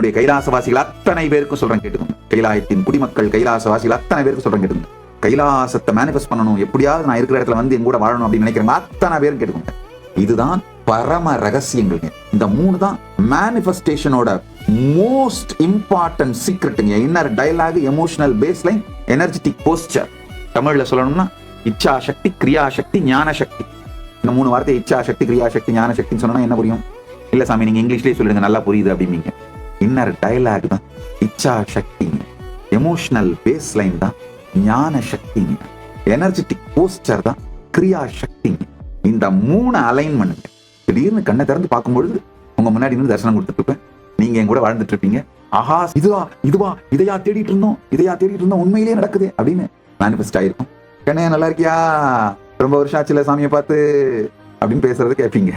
என்னுடைய கைலாசவாசிகள் அத்தனை பேருக்கும் சொல்றேன் கேட்டுக்கோங்க. கைலாயத்தின் குடிமக்கள் கைலாசவாசிகள் அத்தனை பேருக்கும் சொல்றேன் கேட்டுக்கோங்க. கைலாசத்தை மேனிஃபெஸ்ட் பண்ணணும். எப்படியாவது நான் இருக்கிற இடத்துல வந்து என் கூட வாழணும் அப்படின்னு நினைக்கிறேன் அத்தனை பேரும் கேட்டுக்கோங்க. இதுதான் பரம ரகசியங்கள் இந்த மூணு தான் மேனிஃபெஸ்டேஷனோட most important சீக்ரெட்டுங்க inner dialogue emotional base line energetic poster தமிழ்ல சொல்லணும்னா இச்சா சக்தி கிரியா சக்தி ஞான சக்தி இந்த மூணு வார்த்தை இச்சா சக்தி கிரியா சக்தி ஞான சக்தின்னு சொன்னா என்ன புரியும்? இல்ல சாமி நீங்க இங்கிலீஷ்லயே சொல்லுங்க நல்லா புரியுது அப்படிம்பீங்க. இன்னர் டைலாக் தான். இச்சா சக்திங்க. எமோஷனல் பேஸ் லைன் தான். ஞான சக்திங்க. எனர்ஜெட்டிக் போஸ்டர் தான். கிரியா சக்திங்க. இந்த மூணு அலைன்மெண்ட் திடீர்னு கண்ணை திறந்து பார்க்கும்பொழுது உங்க முன்னாடி இருந்து தரிசனம் கொடுத்துட்டு இருப்பேன் நீங்க என் கூட வாழ்ந்துட்டு இருப்பீங்க ஆஹா இதுவா இதுவா இதையா தேடிட்டு இருந்தோம். இதையா தேடிட்டு இருந்தோம். உண்மையிலேயே நடக்குது அப்படின்னு மேனிஃபெஸ்ட் ஆயிருக்கும். கண்ணே நல்லா இருக்கியா? ரொம்ப வருஷம் ஆச்சுல சாமியை பார்த்து அப்படின்னு பேசுறது கேட்பீங்க